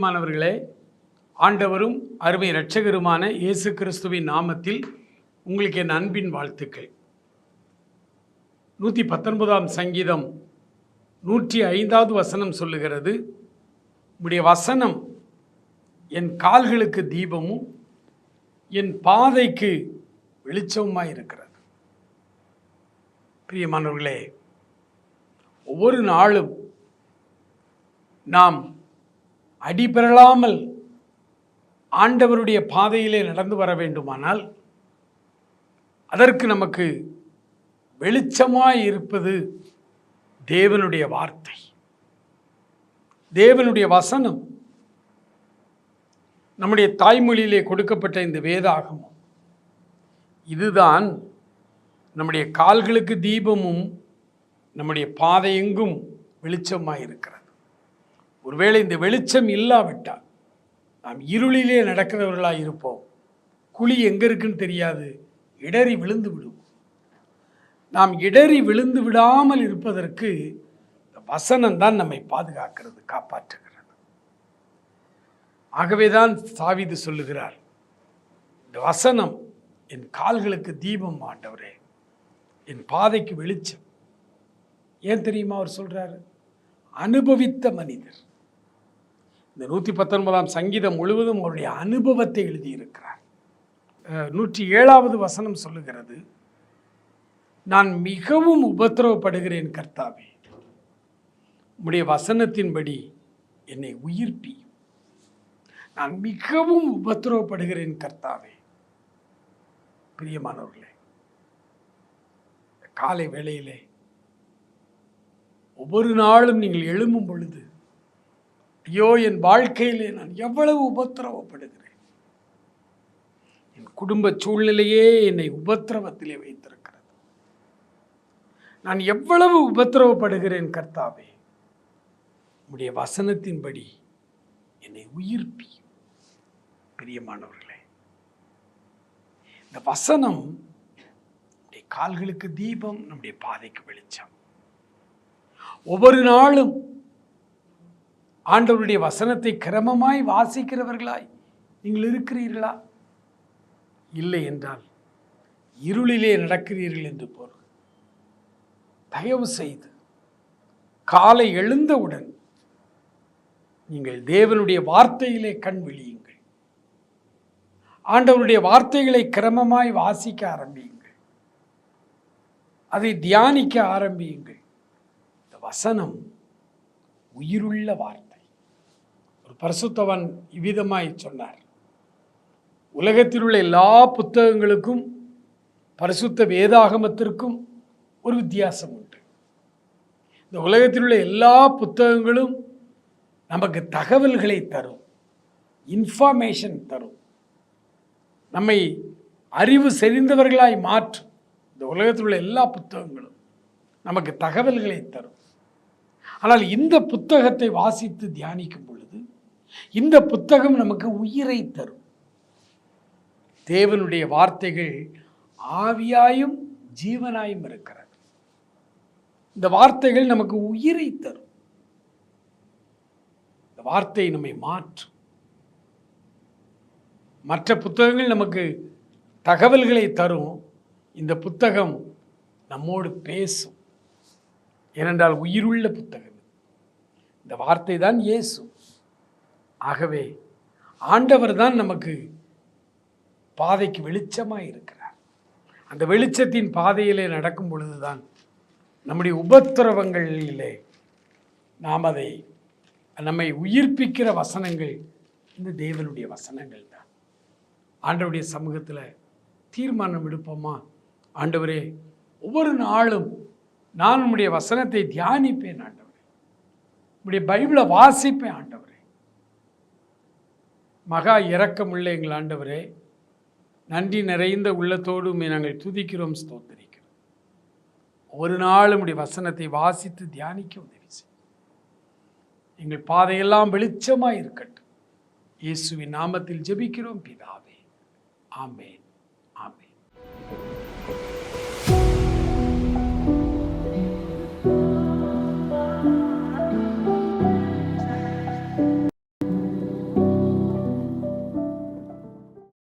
பிரியமானவர்களே ஆண்டவரும் அருமை இரட்சகருமான இயேசு கிறிஸ்துவின் நாமத்தில் உங்களுக்கு என் அன்பின் வாழ்த்துக்கள். நூற்றி பத்தொன்பதாம் சங்கீதம் நூற்றி ஐந்தாவது வசனம் சொல்லுகிறது உடைய வசனம் என் கால்களுக்கு தீபமும் என் பாதைக்கு வெளிச்சமுமாய் இருக்கிறது. பிரியமானவர்களே ஒவ்வொரு நாளும் நாம் அடிபெறலாமல் ஆண்டவருடைய பாதையிலே நடந்து வர வேண்டுமானால் அதற்கு நமக்கு வெளிச்சமாய் இருப்பது தேவனுடைய வார்த்தை. தேவனுடைய வசனம் நம்முடைய தாய்மொழியிலே கொடுக்கப்பட்ட இந்த வேதாகமம். இதுதான் நம்முடைய கால்களுக்கு தீபமும் நம்முடைய பாதையெங்கும் வெளிச்சமாக இருக்கிறது ஒருவேளை இந்த வெளிச்சம் இல்லாவிட்டால் நாம் இருளிலே நடக்கிறவர்களாக இருப்போம். குழி எங்கே இருக்குன்னு தெரியாது. இடறி விழுந்து விடுவோம் நாம் இடறி விழுந்து விடாமல் இருப்பதற்கு இந்த வசனம் தான் நம்மை பாதுகாக்கிறது காப்பாற்றுகிறது. ஆகவேதான் சாவிது சொல்லுகிறார் இந்த வசனம் என் கால்களுக்கு தீபம் ஆண்டவரே என் பாதைக்கு வெளிச்சம். ஏன் தெரியுமா அவர் சொல்கிறாரு அனுபவித்த மனிதர். இந்த நூற்றி பத்தொன்பதாம் சங்கீதம் முழுவதும் அவருடைய அனுபவத்தை எழுதியிருக்கிறார். நூற்றி ஏழாவது வசனம் சொல்லுகிறது நான் மிகவும் உபத்திரவப்படுகிறேன் கர்த்தாவே உம்முடைய வசனத்தின்படி என்னை உயிர்ப்பி நான் மிகவும் உபத்திரவப்படுகிறேன் கர்த்தாவே. பிரியமானவர்களே காலை வேளையிலே ஒவ்வொரு நாளும் நீங்கள் எழும்பும் பொழுது ஐயோ என் வாழ்க்கையிலே நான் எவ்வளவு உபத்திரவப்படுகிறேன். என் குடும்ப சூழ்நிலையே என்னை உபத்திரவத்திலே வைத்திருக்கிறது. நான் எவ்வளவு உபத்திரவப்படுகிறேன் கர்த்தாவே. உடைய வசனத்தின்படி என்னை உயிர்ப்பி பிரியமானவர்களே இந்த வசனம் நம்முடைய கால்களுக்கு தீபம் நம்முடைய பாதைக்கு வெளிச்சம். ஒவ்வொரு நாளும் ஆண்டவருடைய வசனத்தை கிரமமாய் வாசிக்கிறவர்களாய் நீங்கள் இருக்கிறீர்களா? இல்லை என்றால் இருளிலே நடக்கிறீர்கள் என்று பொருள். தயவு செய்து காலை எழுந்தவுடன் நீங்கள் தேவனுடைய வார்த்தையிலே கண் விழியுங்கள். ஆண்டவருடைய வார்த்தைகளை கிரமமாய் வாசிக்க ஆரம்பியுங்கள். அதை தியானிக்க ஆரம்பியுங்கள். இந்த வசனம் உயிருள்ள வார்த்தை. பரிசுத்தவன் இவ்விதமாய் சொன்னார். உலகத்தில் உள்ள எல்லா புத்தகங்களுக்கும் பரிசுத்த வேதாகமத்திற்கும் ஒரு வித்தியாசம் உண்டு. இந்த உலகத்தில் உள்ள எல்லா புத்தகங்களும் நமக்கு தகவல்களை தரும் இன்ஃபர்மேஷன் தரும். நம்மை அறிவு செறிந்தவர்களாய் மாற்றும். இந்த உலகத்தில் உள்ள எல்லா புத்தகங்களும் நமக்கு தகவல்களை தரும். ஆனால் இந்த புத்தகத்தை வாசித்து தியானிக்கும் பொழுது இந்த புத்தகம் நமக்கு உயிரை தரும். தேவனுடைய வார்த்தைகள் ஆவியாயும் ஜீவனாயும் இருக்கிறது. இந்த வார்த்தைகள் நமக்கு உயிரை தரும். இந்த வார்த்தை நம்மை மாற்றும். மற்ற புத்தகங்கள் நமக்கு தகவல்களை தரும். இந்த புத்தகம் நம்மோடு பேசும். ஏனென்றால் உயிருள்ள புத்தகம் இந்த வார்த்தை தான் ஏசும் ஆகவே ஆண்டவர் தான் நமக்கு பாதைக்கு வெளிச்சமாக இருக்கிறார். அந்த வெளிச்சத்தின் பாதையிலே நடக்கும் பொழுதுதான் நம்முடைய உபத்திரவங்களிலே நாம் அதை நம்மை உயிர்ப்பிக்கிற வசனங்கள் இந்த தேவனுடைய வசனங்கள் தான். ஆண்டவருடைய சமூகத்தில் தீர்மானம் எடுப்போமா? ஆண்டவரே ஒவ்வொரு நாளும் நான் உம்முடைய வசனத்தை தியானிப்பேன் ஆண்டவரே. உம்முடைய பைபிளை வாசிப்பேன் ஆண்டவரே. மகா இரக்கமுள்ள எங்கள் ஆண்டவரே நன்றி நிறைந்த உள்ளத்தோடு நாங்கள் துதிக்கிறோம் ஸ்தோத்தரிக்கிறோம். ஒரு நாள் உடைய வசனத்தை வாசித்து தியானிக்க உதவி செய்யும் எங்கள் பாதையெல்லாம் வெளிச்சமாக இருக்கட்டும். இயேசுவின் நாமத்தில் ஜெபிக்கிறோம் பிதாவே. ஆமென். ஆமென்.